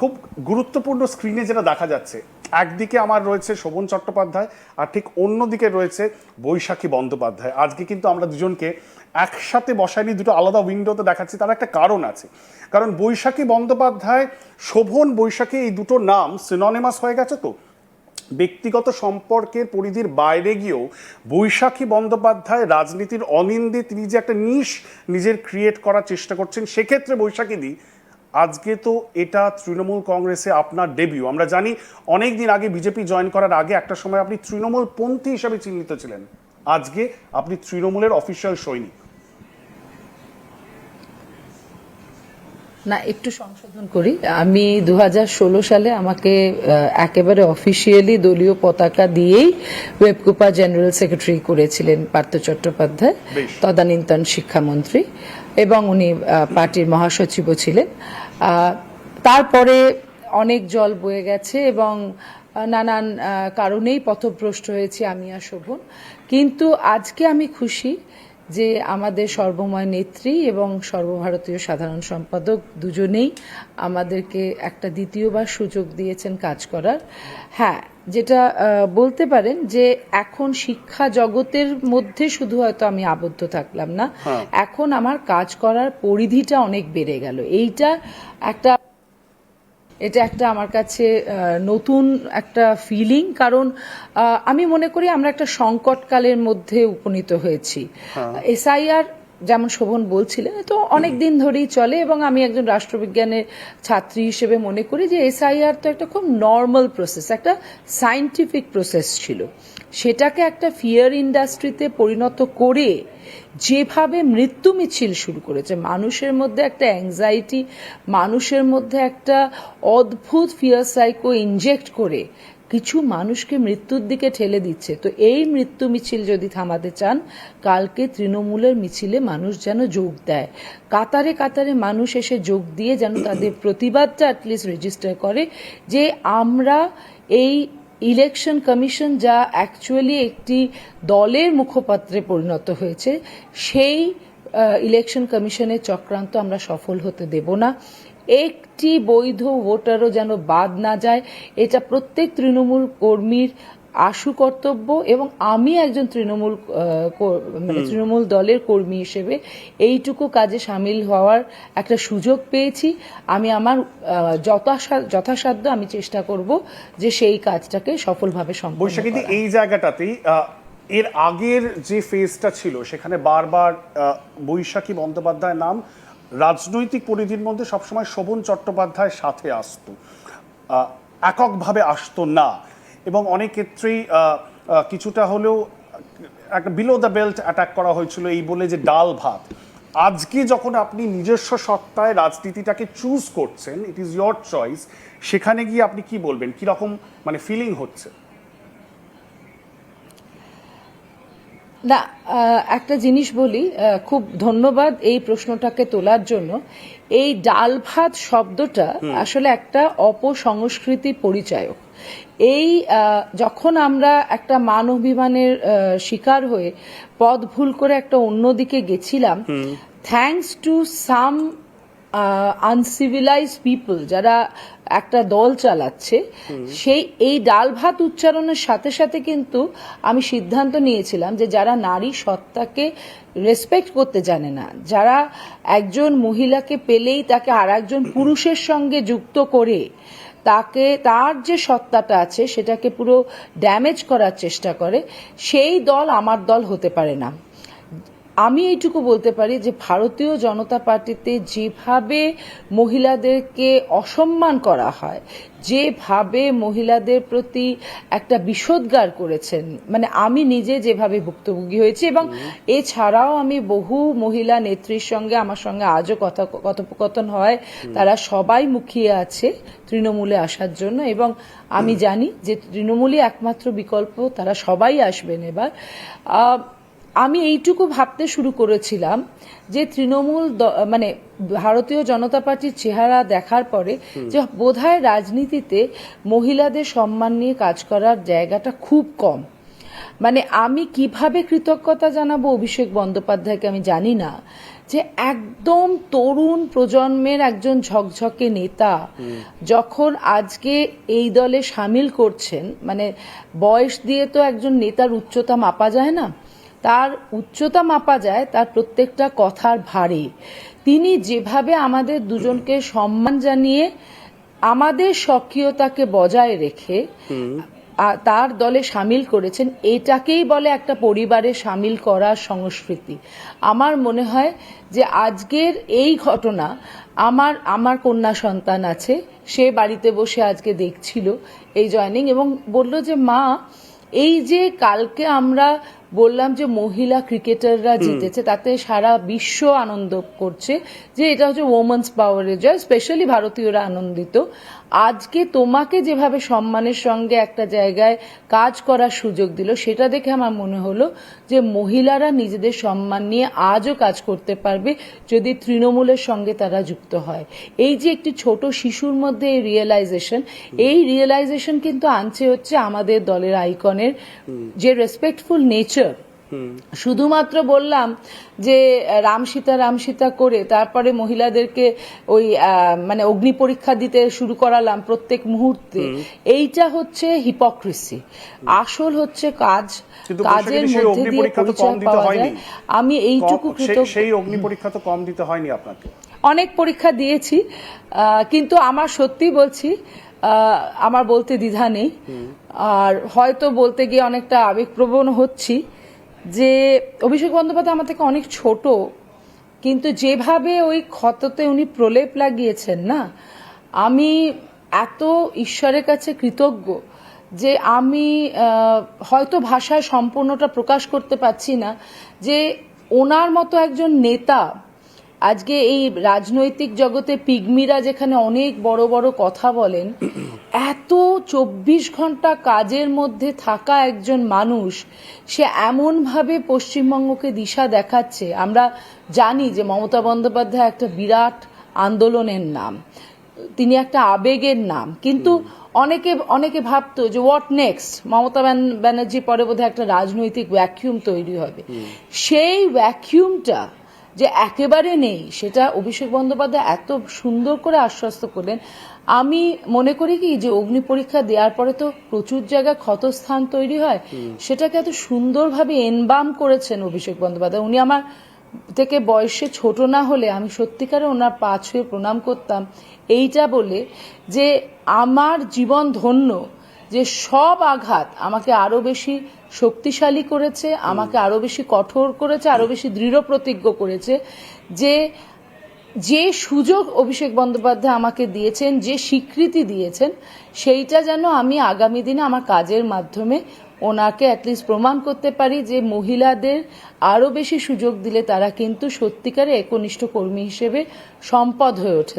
খুব গুরুত্বপূর্ণ স্ক্রিনে যেটা দেখা যাচ্ছে, একদিকে আমার রয়েছে শোভন চট্টোপাধ্যায় আর ঠিক অন্যদিকে রয়েছে বৈশাখী বন্দ্যোপাধ্যায়। আজকে কিন্তু আমরা দুজনকে একসাথে বসাইনি দুটো আলাদা উইন্ডোতে দেখাচ্ছি, তার একটা কারণ আছে। কারণ বৈশাখী বন্দ্যোপাধ্যায়, শোভন বৈশাখী এই দুটো নাম সিননিমাস হয়ে গেছে তো। ব্যক্তিগত সম্পর্কের পরিধির বাইরে গিয়েও বৈশাখী বন্দ্যোপাধ্যায় রাজনীতির অনিন্দে তিনি যে একটা নিশ নিজের ক্রিয়েট করার চেষ্টা করছেন, সেক্ষেত্রে বৈশাখী দি আজকে তো এটা তৃণমূল কংগ্রেসে আপনার ডেবিউ আমরা জানি অনেক দিন আগে বিজেপি জয়েন করার আগে একটা সময় আপনি তৃণমূল পন্থী হিসাবে চিহ্নিত ছিলেন। আজকে আপনি তৃণমূলের অফিসিয়াল সৈনিক। না একটু সংশোধন করি। আমি দু হাজার ষোলো সালে আমাকে একেবারে অফিসিয়ালি দলীয় পতাকা দিয়েই ওয়েবকুপা জেনারেল সেক্রেটারি করেছিলেন পার্থ চট্টোপাধ্যায়। তদানীন্তন শিক্ষামন্ত্রী। এবং উনি পার্টির মহাসচিবও ছিলেন। তারপরে অনেক জল বয়ে গেছে এবং নানান কারণেই পথভ্রষ্ট হয়েছি আমি আর শোভন। কিন্তু আজকে আমি খুশি যে আমাদের সর্বময় নেত্রী এবং সর্বভারতীয় সাধারণ সম্পাদক দুজনেই আমাদেরকে একটা দ্বিতীয়বার সুযোগ দিয়েছেন কাজ করার হ্যাঁ যেটা বলতে পারেন যে এখন শিক্ষা জগতের মধ্যে শুধু হয়তো আমি আবদ্ধ থাকলাম না হ্যাঁ। এখন আমার কাজ করার পরিধিটা অনেক বেড়ে গেল এইটা একটা এটা একটা আমার কাছে নতুন একটা ফিলিং কারণ আমি মনে করি আমরা একটা সংকটকালের মধ্যে উপনীত হয়েছি। এসআইআর যেমন শোভন বলছিলেন, তো অনেক দিন ধরেই চলে এবং আমি একজন রাষ্ট্রবিজ্ঞানের ছাত্রী হিসেবে মনে করি যে এসআইআর তো একটা খুব নর্মাল প্রসেস একটা সাইন্টিফিক প্রসেস ছিল। সেটাকে একটা ফিয়ার ইন্ডাস্ট্রিতে পরিণত করে যেভাবে মৃত্যু মিছিল শুরু করেছে, মানুষের মধ্যে একটা অ্যাংজাইটি মানুষের মধ্যে একটা অদ্ভুত ফিয়ার সাইকো ইনজেক্ট করে কিছু মানুষকে মৃত্যুর দিকে ঠেলে দিচ্ছে। তো এই মৃত্যু মিছিল যদি থামাতে চান, কালকে তৃণমূলের মিছিলে মানুষ যেন যোগ দেয়। কাতারে কাতারে মানুষ এসে যোগ দিয়ে যেন তাদের প্রতিবাদটা অ্যাটলিস্ট রেজিস্টার করে যে আমরা এই ইলেকশন কমিশন যা অ্যাকচুয়ালি একটি দলের মুখপাত্রে পরিণত হয়েছে, সেই ইলেকশন কমিশনের চক্রান্ত আমরা সফল হতে দেব না। একটি বৈধ ভোটারও যেন বাদ না যায় এটা প্রত্যেক তৃণমূল কর্মীর আশু কর্তব্য এবং আমি একজন তৃণমূল মানে তৃণমূল দলের কর্মী হিসেবে এইটুকু কাজে সামিল হওয়ার একটা সুযোগ পেয়েছি। আমি আমার যথাসা- যথাসাধ্য আমি চেষ্টা করব যে সেই কাজটাকে সফলভাবে সম্পন্ন এই জায়গাটাতেই এর আগের যে ফেজটা ছিল সেখানে বারবার বৈশাখী বন্দ্যোপাধ্যায় নাম রাজনৈতিক পরিধির মধ্যে সবসময় শোভন চট্টোপাধ্যায়ের সাথে আসতো। এককভাবে আসতো না এবং অনেক ক্ষেত্রেই কিছুটা হলেও একটা বিলো দ্য বেল্ট অ্যাটাক করা হয়েছিল এই বলে যে ডাল ভাত। আজকে যখন আপনি নিজস্ব সত্তায় রাজনীতিটাকে চুজ করছেন ইট ইজ ইয়োর চয়েস সেখানে গিয়ে আপনি কি বলবেন? কীরকম মানে ফিলিং হচ্ছে? না একটা জিনিস বলি খুব ধন্যবাদ এই প্রশ্নটাকে তোলার জন্য। এই ডাল ভাত শব্দটা আসলে একটা অপসংস্কৃতি পরিচায়ক। এই যখন আমরা একটা মান অভিমানের শিকার হয়ে পথ ভুল করে একটা অন্যদিকে গেছিলাম thanks to some uncivilise people যারা একটা দল চালাচ্ছে, সেই এই ডাল ভাত উচ্চারণের সাথে সাথে কিন্তু আমি সিদ্ধান্ত নিয়েছিলাম যে যারা নারী সত্তাকে রেসপেক্ট করতে জানে না, যারা একজন মহিলাকে পেলেই তাকে আর একজন পুরুষের সঙ্গে যুক্ত করে তাকে, তার যে সত্তাটা আছে সেটাকে পুরো ড্যামেজ করার চেষ্টা করে, সেই দল আমার দল হতে পারে না। আমি এইটুকু বলতে পারি যে ভারতীয় জনতা পার্টিতে যেভাবে মহিলাদেরকে অসম্মান করা হয়, যেভাবে মহিলাদের প্রতি একটা বিষোদ্গার করেছেন মানে আমি নিজে যেভাবে ভুক্তভোগী হয়েছি এবং এছাড়াও আমি বহু মহিলা নেত্রীর সঙ্গে, আমার সঙ্গে আজও কথা, কথোপকথন হয়, তারা সবাই মুখিয়ে আছে তৃণমূলে আসার জন্য এবং আমি জানি যে তৃণমূলই একমাত্র বিকল্প, তারা সবাই আসবেন এবার। আমি এইটুকু ভাবতে শুরু করেছিলাম যে তৃণমূল দ- মানে ভারতীয় জনতা পার্টির চেহারা দেখার পরে যে বোধহয় রাজনীতিতে মহিলাদের সম্মান নিয়ে কাজ করার জায়গাটা খুব কম। মানে আমি কীভাবে কৃতজ্ঞতা জানাব অভিষেক বন্দ্যোপাধ্যায়কে আমি জানি না। যে একদম তরুণ প্রজন্মের একজন ঝকঝকে নেতা যখন আজকে এই দলে সামিল করছেন মানে বয়স দিয়ে তো একজন নেতার উচ্চতা মাপা যায় না তার উচ্চতা মাপা যায় তার প্রত্যেকটা কথার ভারে। তিনি যেভাবে আমাদের দুজনকে সম্মান জানিয়ে আমাদের সক্রিয়তাকে বজায় রেখে তার দলে সামিল করেছেন এটাকেই বলে একটা পরিবারে সামিল করার সংস্কৃতি। আমার মনে হয় যে আজকের এই ঘটনা আমার আমার কন্যা সন্তান আছে সে বাড়িতে বসে আজকে দেখছিল এই জয়নিং এবং বলল যে মা এই যে কালকে আমরা বললাম যে মহিলা ক্রিকেটাররা জিতেছে তাতে সারা বিশ্ব আনন্দ করছে যে এটা হচ্ছে ওমেন্স পাওয়ারের জয় স্পেশালি ভারতীয়রা আনন্দিত। আজকে তোমাকে যেভাবে সম্মানের সঙ্গে একটা জায়গায় কাজ করার সুযোগ দিল সেটা দেখে আমার মনে হলো যে মহিলারা নিজেদের সম্মান নিয়ে আজও কাজ করতে পারবে যদি তৃণমূলের সঙ্গে তারা যুক্ত হয়। এই যে একটি ছোট শিশুর মধ্যে এই রিয়েলাইজেশন এই রিয়েলাইজেশন কিন্তু আনছে হচ্ছে আমাদের দলের আইকনের যে রেসপেক্টফুল নেচার শুধুমাত্র বললাম যে রাম সীতা রাম সীতা করে তারপরে মহিলাদেরকে ওই মানে অগ্নি পরীক্ষা দিতে শুরু করালাম প্রত্যেক মুহূর্তে। এইটা হচ্ছে হিপোক্রেসি আসল হচ্ছে কাজ কাজের মধ্যে দিয়ে পরীক্ষা তো কম পরিচয় দিতে পাওয়া হয়নি। যায়। আমি এইটুকু সেই- কৃতজ্ঞ। সেই অগ্নি পরীক্ষা তো কম দিতে হয়নি আপনাকে। অনেক পরীক্ষা দিয়েছি কিন্তু আমার সত্যি বলছি আমার বলতে দ্বিধা নেই। আর হয়তো বলতে গিয়ে অনেকটা আবেগপ্রবণ হচ্ছি যে অভিষেক বন্দ্যোপাধ্যায় আমার থেকে অনেক ছোট, কিন্তু যেভাবে ওই ক্ষততে উনি প্রলেপ লাগিয়েছেন না, আমি এত ঈশ্বরের কাছে কৃতজ্ঞ যে আমি হয়তো ভাষায় সম্পূর্ণটা প্রকাশ করতে পারছি না যে ওনার মতো একজন নেতা আজকে এই রাজনৈতিক জগতে পিগমিরা যেখানে অনেক বড় বড় কথা বলেন এত চব্বিশ ঘণ্টা কাজের মধ্যে থাকা একজন মানুষ সে এমনভাবে পশ্চিমবঙ্গকে দিশা দেখাচ্ছে। আমরা জানি যে মমতা বন্দ্যোপাধ্যায় একটা বিরাট আন্দোলনের নাম। তিনি একটা আবেগের নাম। কিন্তু অনেকে অনেকে ভাবতো যে হোয়াট নেক্সট মমতা ব্যান- ব্যানার্জি পরে বোধহয় একটা রাজনৈতিক ভ্যাকিউম তৈরি হবে। সেই ভ্যাকিউমটা যে একেবারে নেই সেটা অভিষেক বন্দ্যোপাধ্যায় এত সুন্দর করে আশ্বস্ত করলেন। আমি মনে করি কি যে অগ্নি পরীক্ষা দেওয়ার পরে তো প্রচুর জায়গায় ক্ষতস্থান তৈরি হয়। সেটাকে এত সুন্দরভাবে এনবাম করেছেন অভিষেক বন্দ্যোপাধ্যায়। উনি আমার থেকে বয়সে ছোট না হলে আমি সত্যিকারে ওনার পা ছুঁয়ে প্রণাম করতাম। এইটা বলে যে আমার জীবন ধন্য। যে সব আঘাত আমাকে আরও বেশি শক্তিশালী করেছে আমাকে আরও বেশি কঠোর করেছে আরও বেশি দৃঢ় প্রতিজ্ঞ করেছে যে যে সুযোগ অভিষেক বন্দ্যোপাধ্যায় আমাকে দিয়েছেন যে স্বীকৃতি দিয়েছেন সেইটা যেন আমি আগামী দিনে আমার কাজের মাধ্যমে ওনাকে অ্যাটলিস্ট প্রমাণ করতে পারি যে মহিলাদের আরও বেশি সুযোগ দিলে তারা কিন্তু সত্যিকারে একনিষ্ঠ কর্মী হিসেবে সম্পদ হয়ে ওঠে।